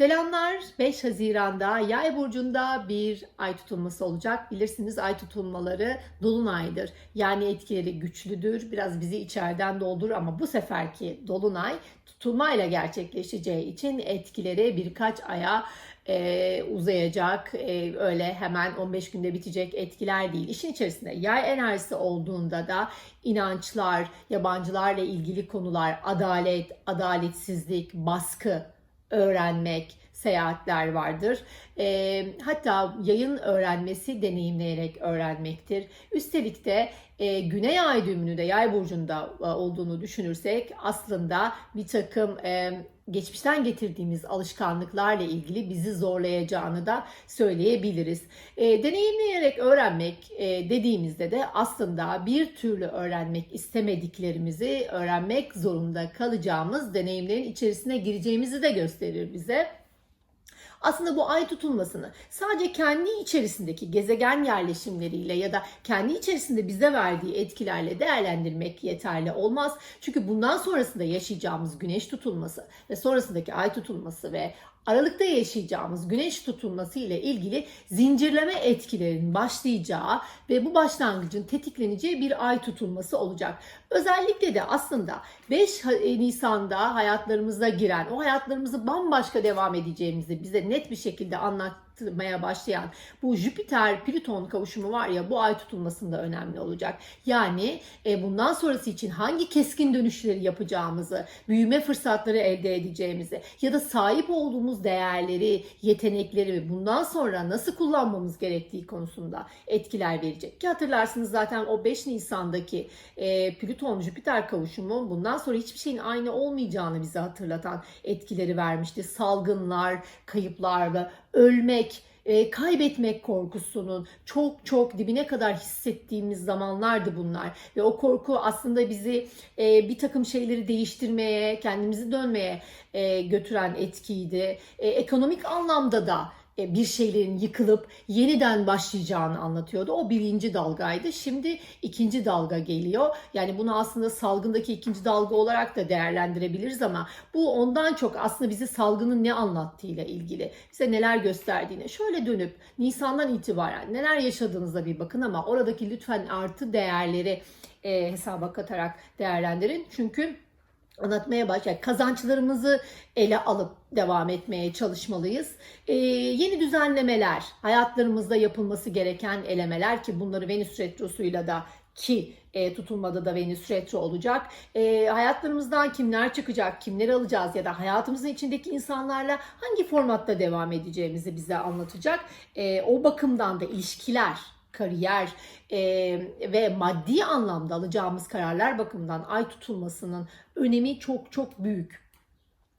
Selamlar. 5 Haziran'da Yay burcunda bir ay tutulması olacak. Bilirsiniz ay tutulmaları dolunaydır. Yani etkileri güçlüdür. Biraz bizi içeriden doldurur ama bu seferki dolunay tutulmayla gerçekleşeceği için etkileri birkaç aya e, uzayacak. E, öyle hemen 15 günde bitecek etkiler değil. İşin içerisinde yay enerjisi olduğunda da inançlar, yabancılarla ilgili konular, adalet, adaletsizlik, baskı, öğrenmek, seyahatler vardır. E, hatta yayın öğrenmesi deneyimleyerek öğrenmektir. Üstelik de e, Güney Ay düğümünü de Yay burcunda e, olduğunu düşünürsek aslında bir takım e, geçmişten getirdiğimiz alışkanlıklarla ilgili bizi zorlayacağını da söyleyebiliriz. E, deneyimleyerek öğrenmek e, dediğimizde de aslında bir türlü öğrenmek istemediklerimizi öğrenmek zorunda kalacağımız deneyimlerin içerisine gireceğimizi de gösterir bize. Aslında bu ay tutulmasını sadece kendi içerisindeki gezegen yerleşimleriyle ya da kendi içerisinde bize verdiği etkilerle değerlendirmek yeterli olmaz. Çünkü bundan sonrasında yaşayacağımız güneş tutulması ve sonrasındaki ay tutulması ve Aralıkta yaşayacağımız güneş tutulması ile ilgili zincirleme etkilerin başlayacağı ve bu başlangıcın tetikleneceği bir ay tutulması olacak. Özellikle de aslında 5 Nisan'da hayatlarımıza giren, o hayatlarımızı bambaşka devam edeceğimizi bize net bir şekilde anlatmaya başlayan bu Jüpiter-Plüton kavuşumu var ya bu ay tutulmasında önemli olacak. Yani e, bundan sonrası için hangi keskin dönüşleri yapacağımızı, büyüme fırsatları elde edeceğimizi ya da sahip olduğumuz değerleri, yetenekleri bundan sonra nasıl kullanmamız gerektiği konusunda etkiler verecek. Ki hatırlarsınız zaten o 5 Nisan'daki e, Plüton-Jüpiter kavuşumu bundan sonra hiçbir şeyin aynı olmayacağını bize hatırlatan etkileri vermişti. Salgınlar, kayıplar ve ölmek, e, kaybetmek korkusunun çok çok dibine kadar hissettiğimiz zamanlardı bunlar. Ve o korku aslında bizi e, bir takım şeyleri değiştirmeye, kendimizi dönmeye e, götüren etkiydi. E, ekonomik anlamda da bir şeylerin yıkılıp yeniden başlayacağını anlatıyordu. O birinci dalgaydı. Şimdi ikinci dalga geliyor. Yani bunu aslında salgındaki ikinci dalga olarak da değerlendirebiliriz ama bu ondan çok aslında bize salgının ne anlattığıyla ilgili, bize neler gösterdiğine. Şöyle dönüp Nisan'dan itibaren neler yaşadığınıza bir bakın ama oradaki lütfen artı değerleri e, hesaba katarak değerlendirin. Çünkü anlatmaya başlayacak. Kazançlarımızı ele alıp devam etmeye çalışmalıyız. Ee, yeni düzenlemeler, hayatlarımızda yapılması gereken elemeler ki bunları Venüs Retrosu'yla da ki e, tutulmada da Venüs retro olacak. E, hayatlarımızdan kimler çıkacak, kimleri alacağız ya da hayatımızın içindeki insanlarla hangi formatta devam edeceğimizi bize anlatacak. E, o bakımdan da ilişkiler, kariyer e, ve maddi anlamda alacağımız kararlar bakımından ay tutulmasının önemi çok çok büyük.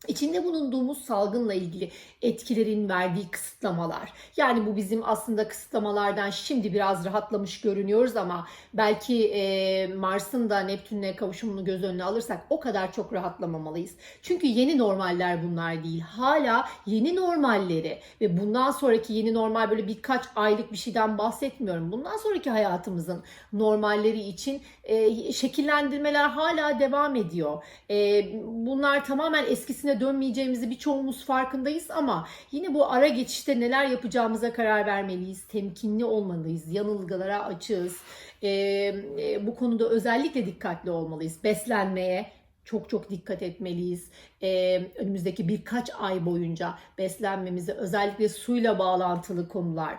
İçinde bulunduğumuz salgınla ilgili etkilerin verdiği kısıtlamalar. Yani bu bizim aslında kısıtlamalardan şimdi biraz rahatlamış görünüyoruz ama belki e, Mars'ın da Neptün'le kavuşumunu göz önüne alırsak o kadar çok rahatlamamalıyız. Çünkü yeni normaller bunlar değil. Hala yeni normalleri ve bundan sonraki yeni normal böyle birkaç aylık bir şeyden bahsetmiyorum. Bundan sonraki hayatımızın normalleri için e, şekillendirmeler hala devam ediyor. E, bunlar tamamen eskisine dönmeyeceğimizi birçoğumuz farkındayız ama yine bu ara geçişte neler yapacağımıza karar vermeliyiz. Temkinli olmalıyız. Yanılgılara açığız. E, e, bu konuda özellikle dikkatli olmalıyız. Beslenmeye, çok çok dikkat etmeliyiz. Ee, önümüzdeki birkaç ay boyunca beslenmemize özellikle suyla bağlantılı konular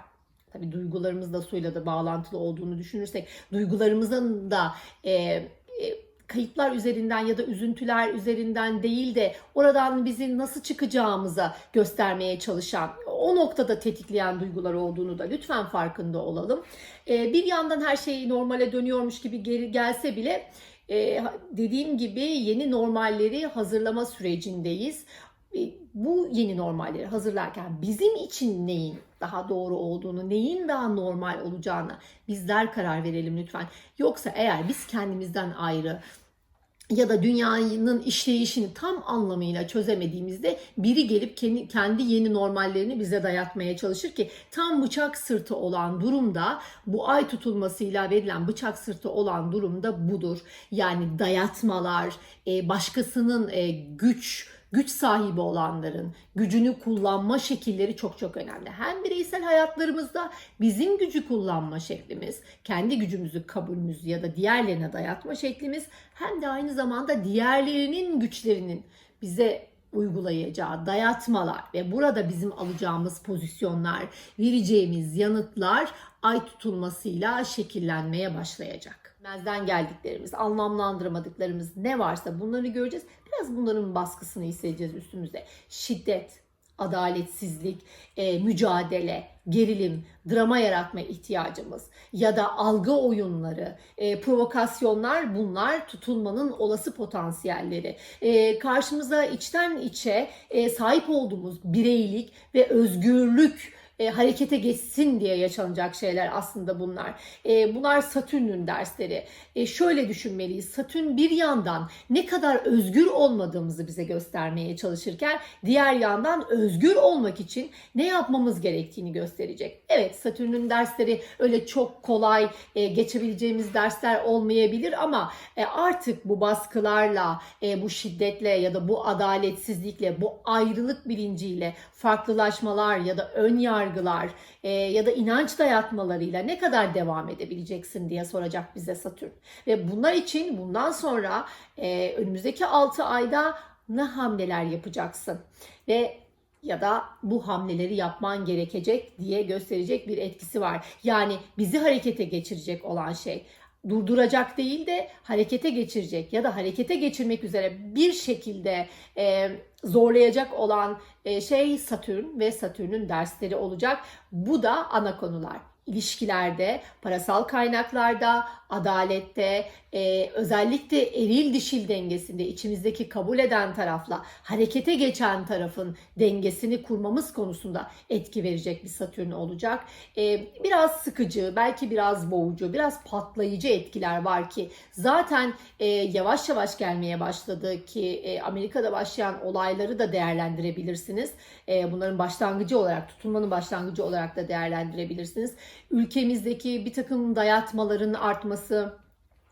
tabii duygularımız da suyla da bağlantılı olduğunu düşünürsek duygularımızın da e, e, kayıplar üzerinden ya da üzüntüler üzerinden değil de oradan bizim nasıl çıkacağımıza göstermeye çalışan o noktada tetikleyen duygular olduğunu da lütfen farkında olalım. Ee, bir yandan her şey normale dönüyormuş gibi geri gelse bile e, dediğim gibi yeni normalleri hazırlama sürecindeyiz. E, bu yeni normalleri hazırlarken bizim için neyin daha doğru olduğunu, neyin daha normal olacağını bizler karar verelim lütfen. Yoksa eğer biz kendimizden ayrı ya da dünyanın işleyişini tam anlamıyla çözemediğimizde biri gelip kendi, kendi yeni normallerini bize dayatmaya çalışır ki tam bıçak sırtı olan durumda bu ay tutulmasıyla verilen bıçak sırtı olan durumda budur. Yani dayatmalar, başkasının güç güç sahibi olanların gücünü kullanma şekilleri çok çok önemli. Hem bireysel hayatlarımızda bizim gücü kullanma şeklimiz, kendi gücümüzü, kabulümüzü ya da diğerlerine dayatma şeklimiz hem de aynı zamanda diğerlerinin güçlerinin bize uygulayacağı dayatmalar ve burada bizim alacağımız pozisyonlar, vereceğimiz yanıtlar ay tutulmasıyla şekillenmeye başlayacak. Mezden geldiklerimiz, anlamlandıramadıklarımız ne varsa bunları göreceğiz. Biraz bunların baskısını hissedeceğiz üstümüzde. Şiddet, adaletsizlik, e, mücadele, gerilim, drama yaratma ihtiyacımız ya da algı oyunları, e, provokasyonlar bunlar tutulmanın olası potansiyelleri. E, karşımıza içten içe e, sahip olduğumuz bireylik ve özgürlük e, harekete geçsin diye yaşanacak şeyler aslında bunlar. E, bunlar Satürn'ün dersleri. E, şöyle düşünmeliyiz. Satürn bir yandan ne kadar özgür olmadığımızı bize göstermeye çalışırken diğer yandan özgür olmak için ne yapmamız gerektiğini gösterecek. Evet Satürn'ün dersleri öyle çok kolay e, geçebileceğimiz dersler olmayabilir ama e, artık bu baskılarla, e, bu şiddetle ya da bu adaletsizlikle, bu ayrılık bilinciyle farklılaşmalar ya da ön yargılar e, ya da inanç dayatmalarıyla ne kadar devam edebileceksin diye soracak bize Satürn. Ve bunlar için bundan sonra e, önümüzdeki 6 ayda ne hamleler yapacaksın? Ve ya da bu hamleleri yapman gerekecek diye gösterecek bir etkisi var. Yani bizi harekete geçirecek olan şey durduracak değil de harekete geçirecek ya da harekete geçirmek üzere bir şekilde e, zorlayacak olan e, şey Satürn ve Satürn'ün dersleri olacak. Bu da ana konular ilişkilerde, parasal kaynaklarda, adalette, e, özellikle eril dişil dengesinde içimizdeki kabul eden tarafla harekete geçen tarafın dengesini kurmamız konusunda etki verecek bir Satürn olacak. E, biraz sıkıcı, belki biraz boğucu, biraz patlayıcı etkiler var ki zaten e, yavaş yavaş gelmeye başladı ki e, Amerika'da başlayan olayları da değerlendirebilirsiniz. E, bunların başlangıcı olarak, tutulmanın başlangıcı olarak da değerlendirebilirsiniz. Ülkemizdeki bir takım dayatmaların artması,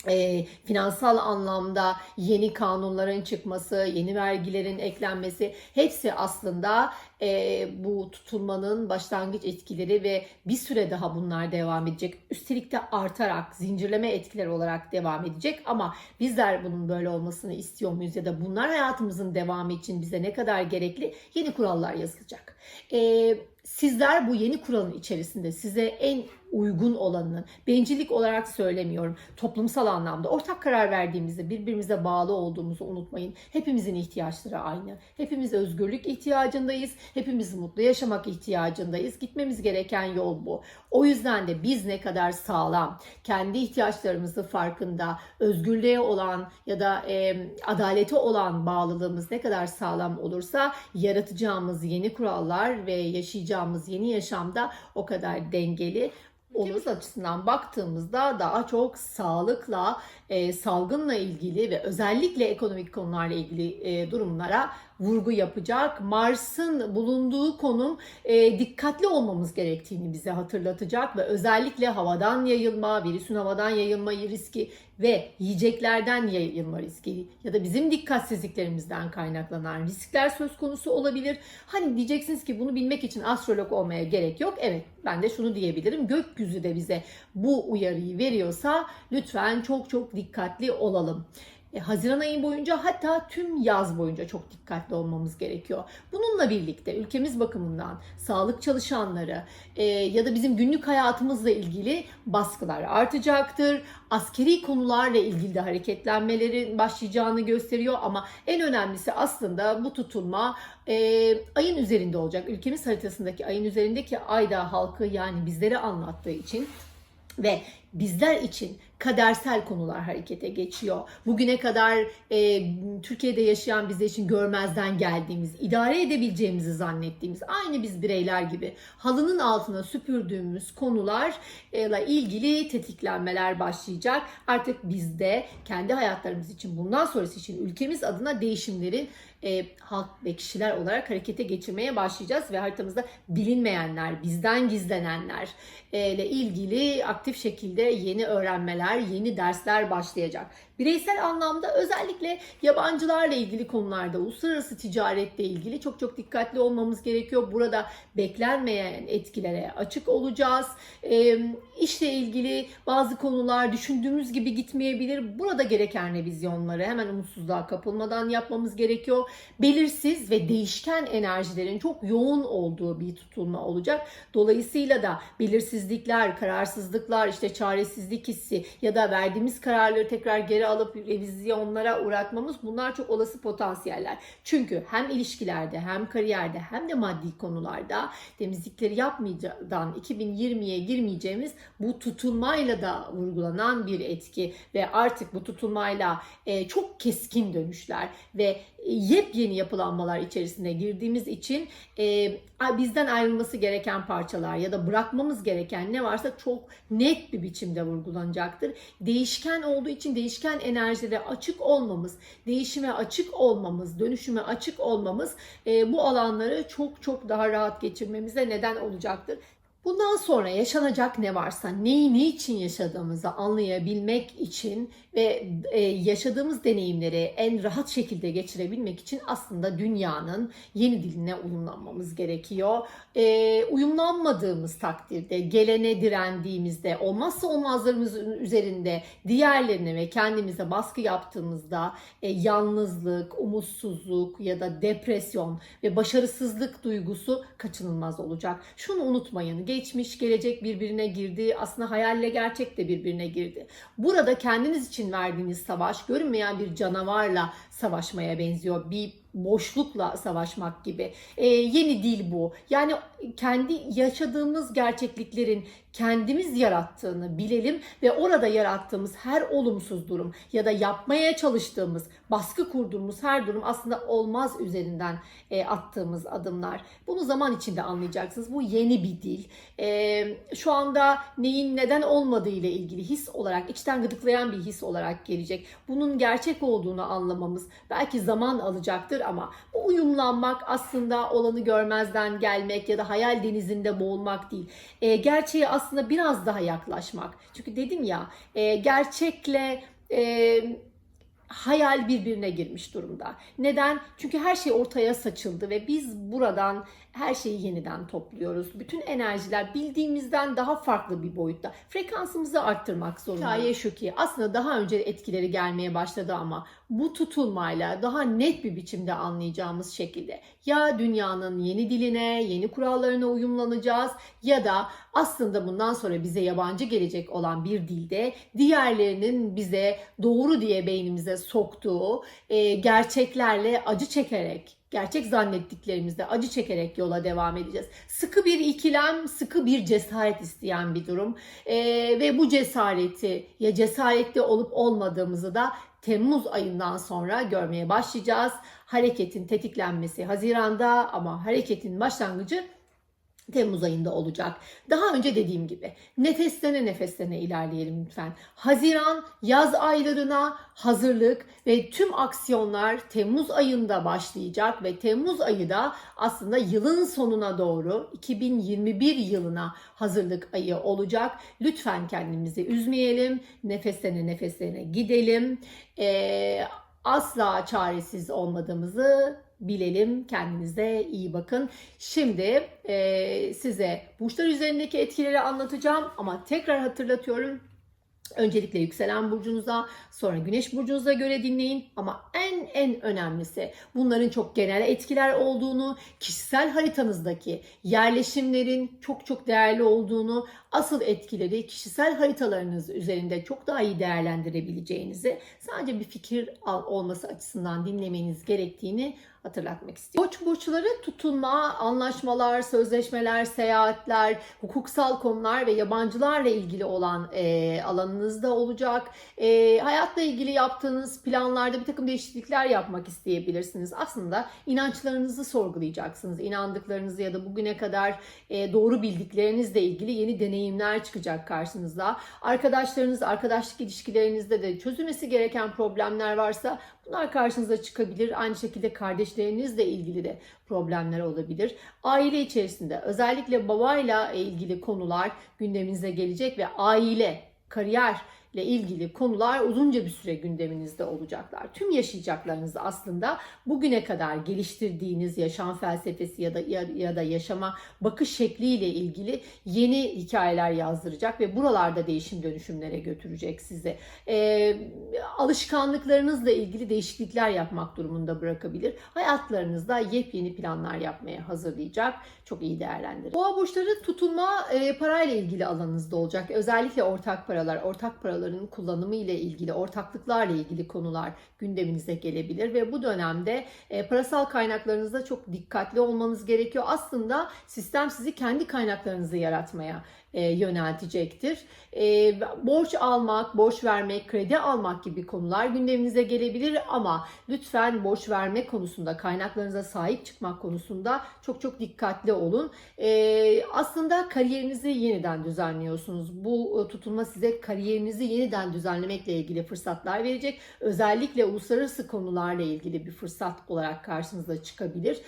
e, finansal anlamda yeni kanunların çıkması, yeni vergilerin eklenmesi hepsi aslında e, bu tutulmanın başlangıç etkileri ve bir süre daha bunlar devam edecek. Üstelik de artarak zincirleme etkiler olarak devam edecek ama bizler bunun böyle olmasını istiyor muyuz ya da bunlar hayatımızın devamı için bize ne kadar gerekli yeni kurallar yazılacak. E, sizler bu yeni kuralın içerisinde size en uygun olanını, bencillik olarak söylemiyorum, toplumsal anlamda ortak karar verdiğimizde birbirimize bağlı olduğumuzu unutmayın. Hepimizin ihtiyaçları aynı. Hepimiz özgürlük ihtiyacındayız. Hepimiz mutlu yaşamak ihtiyacındayız. Gitmemiz gereken yol bu. O yüzden de biz ne kadar sağlam, kendi ihtiyaçlarımızı farkında, özgürlüğe olan ya da e, adalete olan bağlılığımız ne kadar sağlam olursa yaratacağımız yeni kurallar ve yaşayacağımız yeni yaşamda o kadar dengeli Ülkemiz açısından baktığımızda daha çok sağlıkla, e, salgınla ilgili ve özellikle ekonomik konularla ilgili e, durumlara vurgu yapacak. Mars'ın bulunduğu konum e, dikkatli olmamız gerektiğini bize hatırlatacak ve özellikle havadan yayılma, virüsün havadan yayılma riski ve yiyeceklerden yayılma riski ya da bizim dikkatsizliklerimizden kaynaklanan riskler söz konusu olabilir. Hani diyeceksiniz ki bunu bilmek için astrolog olmaya gerek yok. Evet ben de şunu diyebilirim. Gökyüzü de bize bu uyarıyı veriyorsa lütfen çok çok dikkatli olalım. E, Haziran ayı boyunca hatta tüm yaz boyunca çok dikkatli olmamız gerekiyor. Bununla birlikte ülkemiz bakımından sağlık çalışanları e, ya da bizim günlük hayatımızla ilgili baskılar artacaktır. Askeri konularla ilgili de hareketlenmelerin başlayacağını gösteriyor ama en önemlisi aslında bu tutulma e, ayın üzerinde olacak. Ülkemiz haritasındaki ayın üzerindeki ayda halkı yani bizlere anlattığı için ve bizler için kadersel konular harekete geçiyor. Bugüne kadar e, Türkiye'de yaşayan bizler için görmezden geldiğimiz, idare edebileceğimizi zannettiğimiz, aynı biz bireyler gibi halının altına süpürdüğümüz konularla ilgili tetiklenmeler başlayacak. Artık bizde kendi hayatlarımız için, bundan sonrası için ülkemiz adına değişimlerin e, halk ve kişiler olarak harekete geçirmeye başlayacağız ve haritamızda bilinmeyenler, bizden gizlenenler e, ile ilgili aktif şekilde yeni öğrenmeler, yeni dersler başlayacak. Bireysel anlamda özellikle yabancılarla ilgili konularda, uluslararası ticaretle ilgili çok çok dikkatli olmamız gerekiyor. Burada beklenmeyen etkilere açık olacağız. E, işle ilgili bazı konular düşündüğümüz gibi gitmeyebilir. Burada gereken revizyonları hemen umutsuzluğa kapılmadan yapmamız gerekiyor. Belirsiz ve değişken enerjilerin çok yoğun olduğu bir tutulma olacak. Dolayısıyla da belirsizlikler, kararsızlıklar, işte çaresizlik hissi ya da verdiğimiz kararları tekrar geri alıp revizyonlara uğratmamız bunlar çok olası potansiyeller. Çünkü hem ilişkilerde hem kariyerde hem de maddi konularda temizlikleri yapmadan 2020'ye girmeyeceğimiz bu tutulmayla da vurgulanan bir etki ve artık bu tutulmayla e, çok keskin dönüşler ve yepyeni yapılanmalar içerisine girdiğimiz için e, bizden ayrılması gereken parçalar ya da bırakmamız gereken ne varsa çok net bir biçimde vurgulanacaktır. Değişken olduğu için değişken enerjilere açık olmamız, değişime açık olmamız, dönüşüme açık olmamız e, bu alanları çok çok daha rahat geçirmemize neden olacaktır. Bundan sonra yaşanacak ne varsa, neyi niçin yaşadığımızı anlayabilmek için ve e, yaşadığımız deneyimleri en rahat şekilde geçirebilmek için aslında dünyanın yeni diline uyumlanmamız gerekiyor. E, uyumlanmadığımız takdirde, gelene direndiğimizde, olmazsa olmazlarımızın üzerinde diğerlerine ve kendimize baskı yaptığımızda e, yalnızlık, umutsuzluk ya da depresyon ve başarısızlık duygusu kaçınılmaz olacak. Şunu unutmayın, geçmiş, gelecek birbirine girdi. Aslında hayalle gerçek de birbirine girdi. Burada kendiniz için verdiğiniz savaş görünmeyen bir canavarla savaşmaya benziyor. Bir boşlukla savaşmak gibi. Ee, yeni dil bu. Yani kendi yaşadığımız gerçekliklerin kendimiz yarattığını bilelim ve orada yarattığımız her olumsuz durum ya da yapmaya çalıştığımız, baskı kurduğumuz her durum aslında olmaz üzerinden e, attığımız adımlar. Bunu zaman içinde anlayacaksınız. Bu yeni bir dil. E, şu anda neyin neden olmadığı ile ilgili his olarak, içten gıdıklayan bir his olarak gelecek. Bunun gerçek olduğunu anlamamız belki zaman alacaktır ama bu uyumlanmak aslında olanı görmezden gelmek ya da hayal denizinde boğulmak değil. E, gerçeğe aslında biraz daha yaklaşmak. Çünkü dedim ya e, gerçekle e, hayal birbirine girmiş durumda. Neden? Çünkü her şey ortaya saçıldı ve biz buradan her şeyi yeniden topluyoruz. Bütün enerjiler bildiğimizden daha farklı bir boyutta. Frekansımızı arttırmak zorundayız. Hikaye şu ki aslında daha önce etkileri gelmeye başladı ama bu tutulmayla daha net bir biçimde anlayacağımız şekilde ya dünyanın yeni diline, yeni kurallarına uyumlanacağız ya da aslında bundan sonra bize yabancı gelecek olan bir dilde diğerlerinin bize doğru diye beynimize soktuğu e, gerçeklerle acı çekerek gerçek zannettiklerimizde acı çekerek yola devam edeceğiz. Sıkı bir ikilem, sıkı bir cesaret isteyen bir durum. Ee, ve bu cesareti ya cesaretli olup olmadığımızı da Temmuz ayından sonra görmeye başlayacağız. Hareketin tetiklenmesi Haziran'da ama hareketin başlangıcı Temmuz ayında olacak. Daha önce dediğim gibi nefeslene nefeslene ilerleyelim lütfen. Haziran yaz aylarına hazırlık ve tüm aksiyonlar Temmuz ayında başlayacak ve Temmuz ayı da aslında yılın sonuna doğru 2021 yılına hazırlık ayı olacak. Lütfen kendimizi üzmeyelim. Nefeslene nefeslene gidelim. Ee, asla çaresiz olmadığımızı bilelim. Kendinize iyi bakın. Şimdi e, size burçlar üzerindeki etkileri anlatacağım ama tekrar hatırlatıyorum. Öncelikle yükselen burcunuza, sonra güneş burcunuza göre dinleyin ama en en önemlisi bunların çok genel etkiler olduğunu, kişisel haritanızdaki yerleşimlerin çok çok değerli olduğunu, asıl etkileri kişisel haritalarınız üzerinde çok daha iyi değerlendirebileceğinizi, sadece bir fikir olması açısından dinlemeniz gerektiğini hatırlatmak istiyorum. Koç burçları tutulma, anlaşmalar, sözleşmeler, seyahatler, hukuksal konular ve yabancılarla ilgili olan e, alanınızda olacak. E, hayatla ilgili yaptığınız planlarda bir takım değişiklikler yapmak isteyebilirsiniz. Aslında inançlarınızı sorgulayacaksınız. İnandıklarınızı ya da bugüne kadar e, doğru bildiklerinizle ilgili yeni deneyimler çıkacak karşınıza. Arkadaşlarınız, arkadaşlık ilişkilerinizde de çözülmesi gereken problemler varsa Bunlar karşınıza çıkabilir. Aynı şekilde kardeşlerinizle ilgili de problemler olabilir. Aile içerisinde özellikle babayla ilgili konular gündeminize gelecek ve aile, kariyer ile ilgili konular uzunca bir süre gündeminizde olacaklar. Tüm yaşayacaklarınız aslında bugüne kadar geliştirdiğiniz yaşam felsefesi ya da ya, da yaşama bakış şekliyle ilgili yeni hikayeler yazdıracak ve buralarda değişim dönüşümlere götürecek sizi. Ee, alışkanlıklarınızla ilgili değişiklikler yapmak durumunda bırakabilir. Hayatlarınızda yepyeni planlar yapmaya hazırlayacak. Çok iyi değerlendirin. Boğa burçları tutulma e, parayla ilgili alanınızda olacak. Özellikle ortak paralar, ortak paraların kullanımı ile ilgili, ortaklıklarla ilgili konular gündeminize gelebilir ve bu dönemde e, parasal kaynaklarınızda çok dikkatli olmanız gerekiyor. Aslında sistem sizi kendi kaynaklarınızı yaratmaya e, yöneltecektir. E, borç almak, borç vermek, kredi almak gibi konular gündeminize gelebilir ama lütfen borç verme konusunda, kaynaklarınıza sahip çıkmak konusunda çok çok dikkatli olun. E, aslında kariyerinizi yeniden düzenliyorsunuz. Bu e, tutulma size kariyerinizi yeniden düzenlemekle ilgili fırsatlar verecek. Özellikle uluslararası konularla ilgili bir fırsat olarak karşınıza çıkabilir.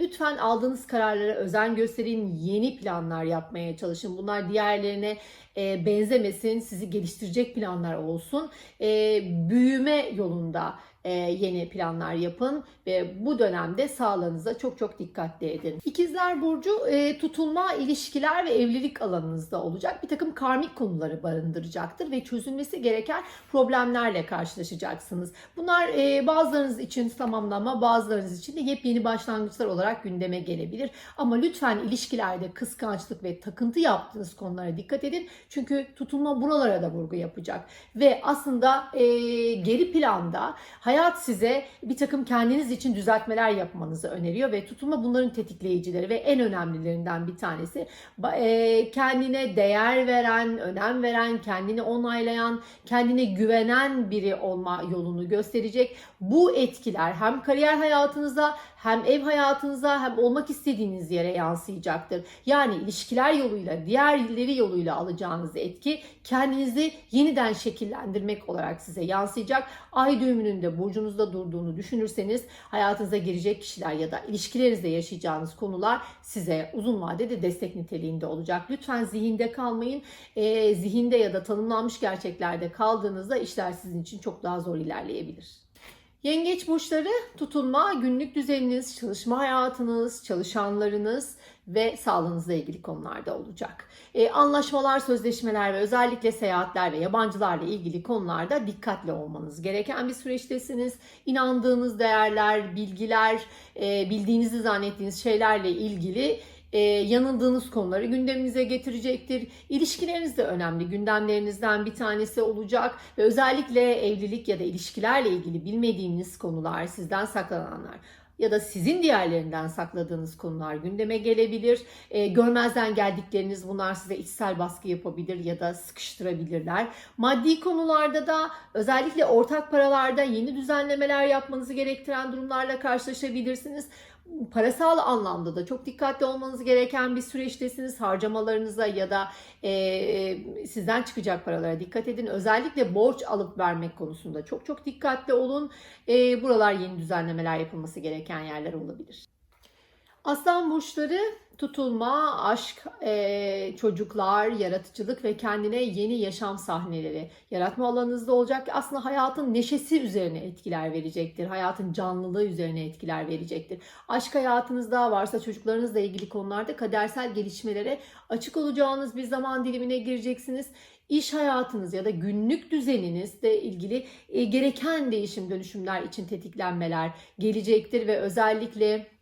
Lütfen aldığınız kararlara özen gösterin, yeni planlar yapmaya çalışın. Bunlar diğerlerine e, benzemesin, sizi geliştirecek planlar olsun. E, büyüme yolunda yeni planlar yapın ve bu dönemde sağlığınıza çok çok dikkatli edin. İkizler Burcu e, tutulma, ilişkiler ve evlilik alanınızda olacak. Bir takım karmik konuları barındıracaktır ve çözülmesi gereken problemlerle karşılaşacaksınız. Bunlar e, bazılarınız için tamamlama, bazılarınız için de yepyeni başlangıçlar olarak gündeme gelebilir. Ama lütfen ilişkilerde kıskançlık ve takıntı yaptığınız konulara dikkat edin. Çünkü tutulma buralara da vurgu yapacak. Ve aslında e, geri planda hayat size bir takım kendiniz için düzeltmeler yapmanızı öneriyor ve tutulma bunların tetikleyicileri ve en önemlilerinden bir tanesi e, kendine değer veren, önem veren, kendini onaylayan, kendine güvenen biri olma yolunu gösterecek. Bu etkiler hem kariyer hayatınıza hem ev hayatınıza hem olmak istediğiniz yere yansıyacaktır. Yani ilişkiler yoluyla, diğerleri yoluyla alacağınız etki kendinizi yeniden şekillendirmek olarak size yansıyacak. Ay düğümünün de burcunuzda durduğunu düşünürseniz hayatınıza girecek kişiler ya da ilişkilerinizde yaşayacağınız konular size uzun vadede destek niteliğinde olacak. Lütfen zihinde kalmayın. E, zihinde ya da tanımlanmış gerçeklerde kaldığınızda işler sizin için çok daha zor ilerleyebilir. Yengeç burçları tutulma, günlük düzeniniz, çalışma hayatınız, çalışanlarınız ve sağlığınızla ilgili konularda olacak. E, anlaşmalar, sözleşmeler ve özellikle seyahatler ve yabancılarla ilgili konularda dikkatli olmanız gereken bir süreçtesiniz. İnandığınız değerler, bilgiler, e, bildiğinizi zannettiğiniz şeylerle ilgili e, yanıldığınız konuları gündeminize getirecektir. İlişkileriniz de önemli. Gündemlerinizden bir tanesi olacak ve özellikle evlilik ya da ilişkilerle ilgili bilmediğiniz konular, sizden saklananlar ya da sizin diğerlerinden sakladığınız konular gündeme gelebilir. E, görmezden geldikleriniz bunlar size içsel baskı yapabilir ya da sıkıştırabilirler. Maddi konularda da özellikle ortak paralarda yeni düzenlemeler yapmanızı gerektiren durumlarla karşılaşabilirsiniz parasal anlamda da çok dikkatli olmanız gereken bir süreçtesiniz. Harcamalarınıza ya da e, sizden çıkacak paralara dikkat edin. Özellikle borç alıp vermek konusunda çok çok dikkatli olun. E, buralar yeni düzenlemeler yapılması gereken yerler olabilir. Aslan burçları tutulma, aşk, e, çocuklar, yaratıcılık ve kendine yeni yaşam sahneleri yaratma alanınızda olacak. Aslında hayatın neşesi üzerine etkiler verecektir. Hayatın canlılığı üzerine etkiler verecektir. Aşk hayatınızda varsa çocuklarınızla ilgili konularda kadersel gelişmelere açık olacağınız bir zaman dilimine gireceksiniz iş hayatınız ya da günlük düzeninizle ilgili e, gereken değişim dönüşümler için tetiklenmeler gelecektir ve özellikle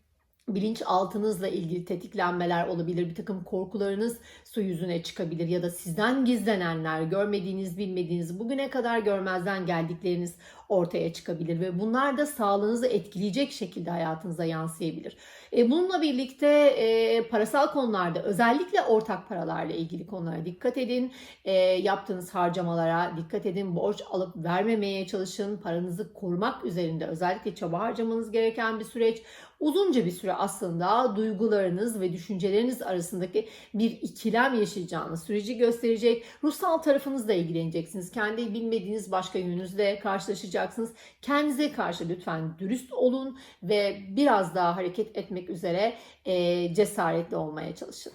bilinçaltınızla ilgili tetiklenmeler olabilir. Bir takım korkularınız su yüzüne çıkabilir ya da sizden gizlenenler, görmediğiniz, bilmediğiniz, bugüne kadar görmezden geldikleriniz ortaya çıkabilir ve bunlar da sağlığınızı etkileyecek şekilde hayatınıza yansıyabilir. E, bununla birlikte e, parasal konularda özellikle ortak paralarla ilgili konulara dikkat edin. E, yaptığınız harcamalara dikkat edin. Borç alıp vermemeye çalışın. Paranızı korumak üzerinde özellikle çaba harcamanız gereken bir süreç uzunca bir süre aslında duygularınız ve düşünceleriniz arasındaki bir ikilem yaşayacağınız süreci gösterecek. Ruhsal tarafınızla ilgileneceksiniz. Kendi bilmediğiniz başka yönünüzle karşılaşacaksınız. Kendinize karşı lütfen dürüst olun ve biraz daha hareket etmek üzere e, cesaretli olmaya çalışın.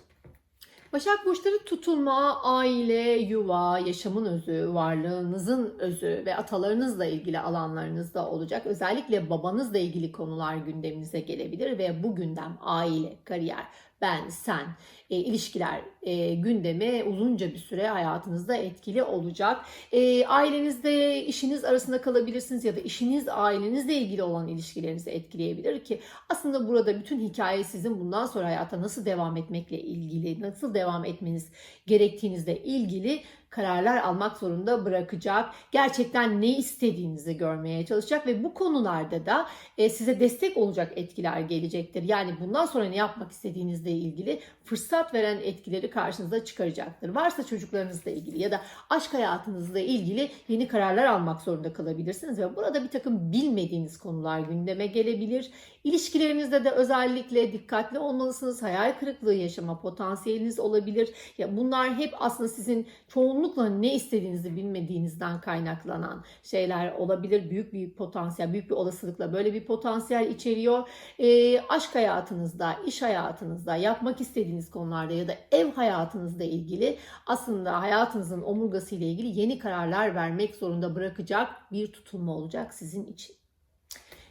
Başak burçları tutulma, aile, yuva, yaşamın özü, varlığınızın özü ve atalarınızla ilgili alanlarınızda olacak. Özellikle babanızla ilgili konular gündeminize gelebilir ve bu gündem aile, kariyer, ben, sen, e, ilişkiler e, gündemi uzunca bir süre hayatınızda etkili olacak. E, ailenizde işiniz arasında kalabilirsiniz ya da işiniz ailenizle ilgili olan ilişkilerinizi etkileyebilir ki aslında burada bütün hikaye sizin bundan sonra hayata nasıl devam etmekle ilgili, nasıl devam etmeniz gerektiğinizle ilgili kararlar almak zorunda bırakacak. Gerçekten ne istediğinizi görmeye çalışacak ve bu konularda da e, size destek olacak etkiler gelecektir. Yani bundan sonra ne yapmak istediğinizle ilgili fırsat veren etkileri karşınıza çıkaracaktır. Varsa çocuklarınızla ilgili ya da aşk hayatınızla ilgili yeni kararlar almak zorunda kalabilirsiniz ve burada bir takım bilmediğiniz konular gündeme gelebilir. İlişkilerinizde de özellikle dikkatli olmalısınız. Hayal kırıklığı yaşama potansiyeliniz olabilir. Ya bunlar hep aslında sizin çoğunlukla ne istediğinizi bilmediğinizden kaynaklanan şeyler olabilir. Büyük bir potansiyel, büyük bir olasılıkla böyle bir potansiyel içeriyor. E, aşk hayatınızda, iş hayatınızda, yapmak istediğiniz konularda ya da ev hayatınızla ilgili aslında hayatınızın omurgası ile ilgili yeni kararlar vermek zorunda bırakacak bir tutulma olacak sizin için.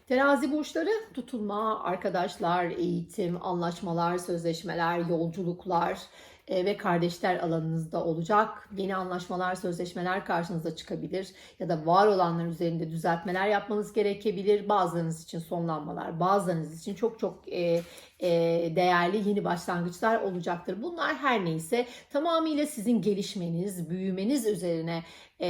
Terazi burçları tutulma, arkadaşlar, eğitim, anlaşmalar, sözleşmeler, yolculuklar ve kardeşler alanınızda olacak. Yeni anlaşmalar, sözleşmeler karşınıza çıkabilir ya da var olanlar üzerinde düzeltmeler yapmanız gerekebilir. Bazılarınız için sonlanmalar, bazılarınız için çok çok e, e, değerli yeni başlangıçlar olacaktır. Bunlar her neyse tamamıyla sizin gelişmeniz, büyümeniz üzerine e,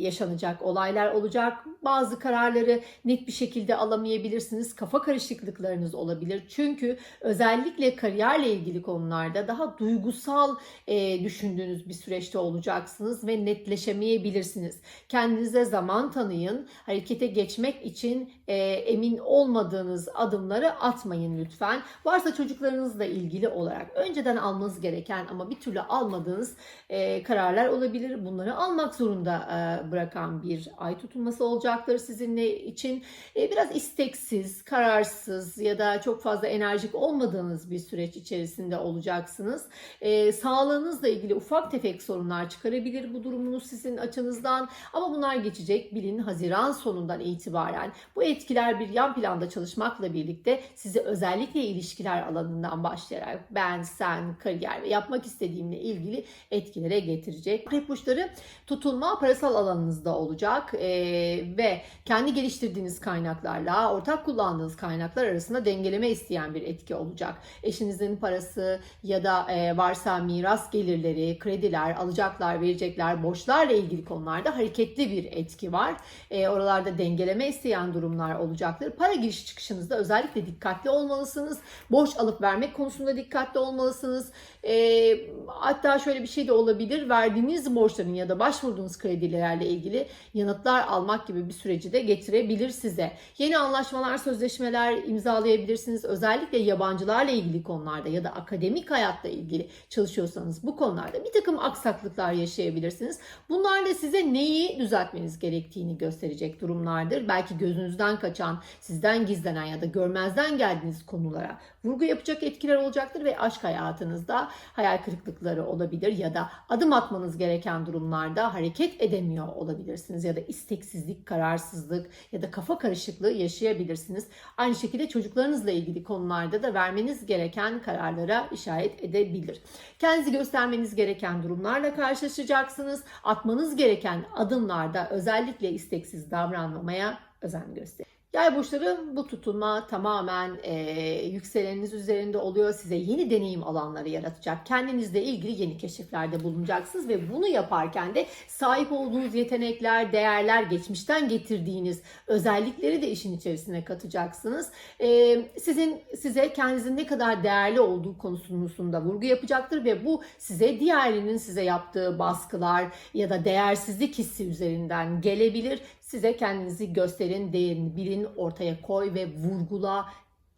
yaşanacak olaylar olacak. Bazı kararları net bir şekilde alamayabilirsiniz. Kafa karışıklıklarınız olabilir. Çünkü özellikle kariyerle ilgili konularda daha duygusal e, düşündüğünüz bir süreçte olacaksınız ve netleşemeyebilirsiniz. Kendinize zaman tanıyın. Harekete geçmek için e, emin olmadığınız adımları atmayın lütfen. Varsa çocuklarınızla ilgili olarak önceden almanız gereken ama bir türlü almadığınız e, kararlar olabilir. Bunları almak zorunda e, bırakan bir ay tutulması olacaktır sizinle için. E, biraz isteksiz, kararsız ya da çok fazla enerjik olmadığınız bir süreç içerisinde olacaksınız. E, sağlığınızla ilgili ufak tefek sorunlar çıkarabilir bu durumunuz sizin açınızdan ama bunlar geçecek. Bilin Haziran sonundan itibaren bu etkiler bir yan planda çalışmakla birlikte sizi özellikle ilişkiler alanından başlayarak ben, sen, kariyer ve yapmak istediğimle ilgili etkilere getirecek. Akrep burçları tutulma parasal alanınızda olacak ee, ve kendi geliştirdiğiniz kaynaklarla ortak kullandığınız kaynaklar arasında dengeleme isteyen bir etki olacak. Eşinizin parası ya da e, varsa miras gelirleri, krediler, alacaklar, verecekler, borçlarla ilgili konularda hareketli bir etki var. E, oralarda dengeleme isteyen durumlar olacaktır. Para giriş çıkışınızda özellikle dikkatli olmalısınız. Borç alıp vermek konusunda dikkatli olmalısınız. E, hatta şöyle bir şey de olabilir. Verdiğiniz borçların ya da başvurduğunuz kredilerle ilgili yanıtlar almak gibi bir süreci de getirebilir size. Yeni anlaşmalar, sözleşmeler imzalayabilirsiniz. Özellikle yabancılarla ilgili konularda ya da akademik hayatla ilgili çalışıyorsanız bu konularda bir takım aksaklıklar yaşayabilirsiniz. Bunlar da size neyi düzeltmeniz gerektiğini gösterecek durumlardır. Belki gözünüzden kaçan, sizden gizlenen ya da görmezden geldiğiniz konulara vurgu yapacak etkiler olacaktır ve aşk hayatınızda hayal kırıklıkları olabilir ya da adım atmanız gereken durumlarda hareket edemiyor olabilirsiniz ya da isteksizlik, kararsızlık ya da kafa karışıklığı yaşayabilirsiniz. Aynı şekilde çocuklarınızla ilgili konularda da vermeniz gereken kararlara işaret edebilir. Kendinizi göstermeniz gereken durumlarla karşılaşacaksınız. Atmanız gereken adımlarda özellikle isteksiz davranmamaya özen gösterin. Yay burçları bu tutulma tamamen e, yükseleniniz üzerinde oluyor. Size yeni deneyim alanları yaratacak. Kendinizle ilgili yeni keşiflerde bulunacaksınız ve bunu yaparken de sahip olduğunuz yetenekler, değerler, geçmişten getirdiğiniz özellikleri de işin içerisine katacaksınız. E, sizin size kendinizin ne kadar değerli olduğu konusunda vurgu yapacaktır ve bu size diğerinin size yaptığı baskılar ya da değersizlik hissi üzerinden gelebilir. Size kendinizi gösterin, değerini bilin, ortaya koy ve vurgula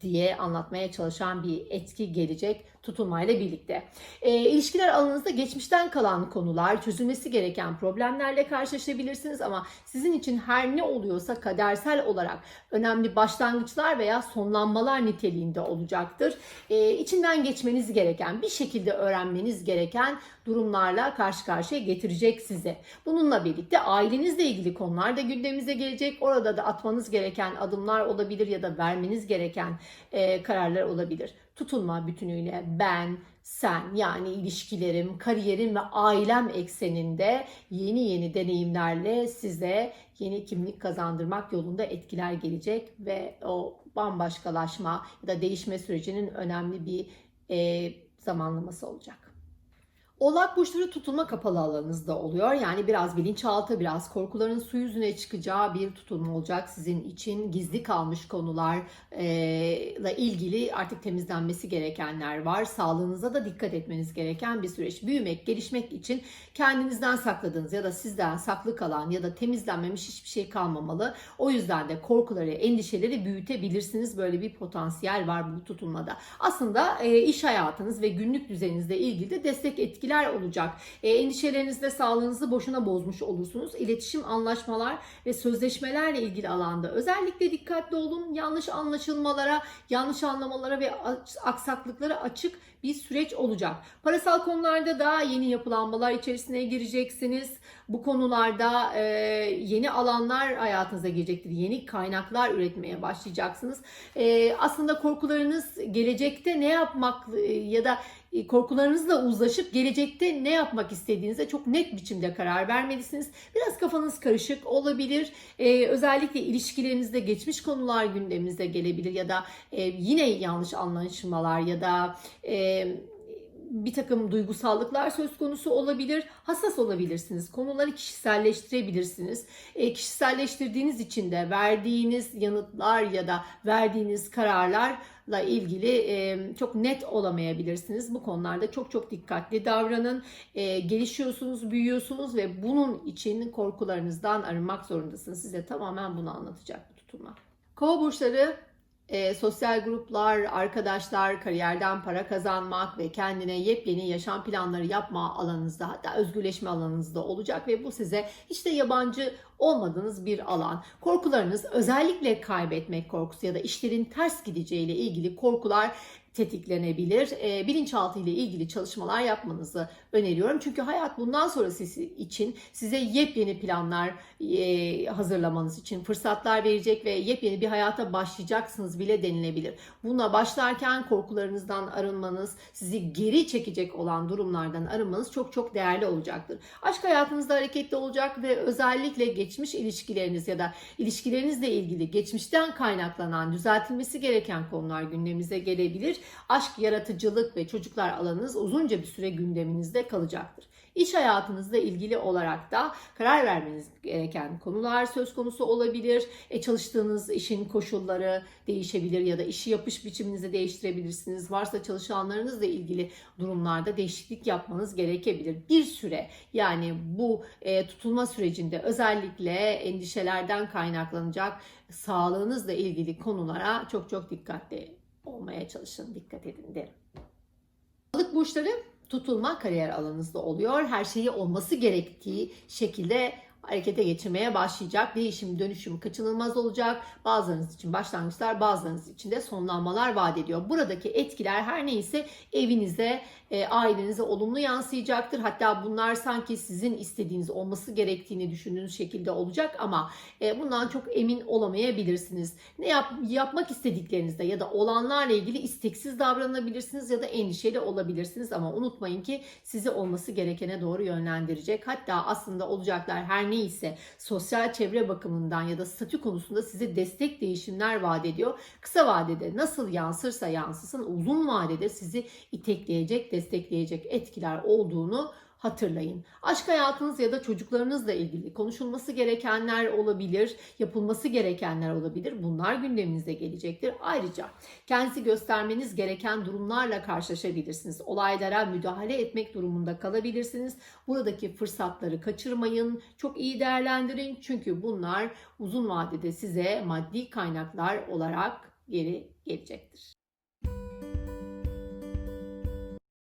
diye anlatmaya çalışan bir etki gelecek. Tutulmayla birlikte. E, ilişkiler alanınızda geçmişten kalan konular, çözülmesi gereken problemlerle karşılaşabilirsiniz ama sizin için her ne oluyorsa kadersel olarak önemli başlangıçlar veya sonlanmalar niteliğinde olacaktır. E, içinden geçmeniz gereken, bir şekilde öğrenmeniz gereken durumlarla karşı karşıya getirecek sizi. Bununla birlikte ailenizle ilgili konular da gündemimize gelecek. Orada da atmanız gereken adımlar olabilir ya da vermeniz gereken e, kararlar olabilir. Tutulma bütünüyle ben, sen yani ilişkilerim, kariyerim ve ailem ekseninde yeni yeni deneyimlerle size yeni kimlik kazandırmak yolunda etkiler gelecek ve o bambaşkalaşma ya da değişme sürecinin önemli bir e, zamanlaması olacak. Oğlak burçları tutulma kapalı alanınızda oluyor. Yani biraz bilinçaltı, biraz korkuların su yüzüne çıkacağı bir tutulma olacak sizin için. Gizli kalmış konularla ilgili artık temizlenmesi gerekenler var. Sağlığınıza da dikkat etmeniz gereken bir süreç. Büyümek, gelişmek için kendinizden sakladığınız ya da sizden saklı kalan ya da temizlenmemiş hiçbir şey kalmamalı. O yüzden de korkuları, endişeleri büyütebilirsiniz. Böyle bir potansiyel var bu tutulmada. Aslında iş hayatınız ve günlük düzeninizle ilgili de destek etkileri olacak. E, endişelerinizle sağlığınızı boşuna bozmuş olursunuz. İletişim, anlaşmalar ve sözleşmelerle ilgili alanda özellikle dikkatli olun. Yanlış anlaşılmalara, yanlış anlamalara ve aksaklıklara açık bir süreç olacak. Parasal konularda da yeni yapılanmalar içerisine gireceksiniz. Bu konularda e, yeni alanlar hayatınıza girecektir. Yeni kaynaklar üretmeye başlayacaksınız. E, aslında korkularınız gelecekte ne yapmak e, ya da korkularınızla uzlaşıp gelecekte ne yapmak istediğinize çok net biçimde karar vermelisiniz. Biraz kafanız karışık olabilir. Ee, özellikle ilişkilerinizde geçmiş konular gündeminize gelebilir ya da e, yine yanlış anlaşılmalar ya da e, bir takım duygusallıklar söz konusu olabilir. Hassas olabilirsiniz. Konuları kişiselleştirebilirsiniz. E, kişiselleştirdiğiniz için de verdiğiniz yanıtlar ya da verdiğiniz kararlarla ilgili e, çok net olamayabilirsiniz. Bu konularda çok çok dikkatli davranın. E, gelişiyorsunuz, büyüyorsunuz ve bunun için korkularınızdan arınmak zorundasınız. Size tamamen bunu anlatacak bu tutulma. Kova burçları e, sosyal gruplar, arkadaşlar, kariyerden para kazanmak ve kendine yepyeni yaşam planları yapma alanınızda hatta özgürleşme alanınızda olacak ve bu size hiç de yabancı olmadığınız bir alan. Korkularınız özellikle kaybetmek korkusu ya da işlerin ters gideceğiyle ilgili korkular tetiklenebilir. E, bilinçaltı ile ilgili çalışmalar yapmanızı öneriyorum. Çünkü hayat bundan sonrası için size yepyeni planlar e, hazırlamanız için fırsatlar verecek ve yepyeni bir hayata başlayacaksınız bile denilebilir. Buna başlarken korkularınızdan arınmanız, sizi geri çekecek olan durumlardan arınmanız çok çok değerli olacaktır. Aşk hayatınızda hareketli olacak ve özellikle geçmiş ilişkileriniz ya da ilişkilerinizle ilgili geçmişten kaynaklanan düzeltilmesi gereken konular gündemimize gelebilir aşk, yaratıcılık ve çocuklar alanınız uzunca bir süre gündeminizde kalacaktır. İş hayatınızla ilgili olarak da karar vermeniz gereken konular söz konusu olabilir. E, çalıştığınız işin koşulları değişebilir ya da işi yapış biçiminizi değiştirebilirsiniz. Varsa çalışanlarınızla ilgili durumlarda değişiklik yapmanız gerekebilir. Bir süre yani bu e, tutulma sürecinde özellikle endişelerden kaynaklanacak sağlığınızla ilgili konulara çok çok dikkatli olmaya çalışın, dikkat edin derim. Balık burçları tutulma kariyer alanınızda oluyor. Her şeyi olması gerektiği şekilde harekete geçirmeye başlayacak. Değişim, dönüşüm kaçınılmaz olacak. Bazılarınız için başlangıçlar, bazılarınız için de sonlanmalar vaat ediyor. Buradaki etkiler her neyse evinize, e, ailenize olumlu yansıyacaktır. Hatta bunlar sanki sizin istediğiniz olması gerektiğini düşündüğünüz şekilde olacak ama e, bundan çok emin olamayabilirsiniz. Ne yap, yapmak istediklerinizde ya da olanlarla ilgili isteksiz davranabilirsiniz ya da endişeli olabilirsiniz ama unutmayın ki sizi olması gerekene doğru yönlendirecek. Hatta aslında olacaklar her neyse sosyal çevre bakımından ya da statü konusunda size destek değişimler vaat ediyor. Kısa vadede nasıl yansırsa yansısın uzun vadede sizi itekleyecek, destekleyecek etkiler olduğunu hatırlayın. Aşk hayatınız ya da çocuklarınızla ilgili konuşulması gerekenler olabilir, yapılması gerekenler olabilir. Bunlar gündeminize gelecektir. Ayrıca kendinizi göstermeniz gereken durumlarla karşılaşabilirsiniz. Olaylara müdahale etmek durumunda kalabilirsiniz. Buradaki fırsatları kaçırmayın. Çok iyi değerlendirin. Çünkü bunlar uzun vadede size maddi kaynaklar olarak geri gelecektir.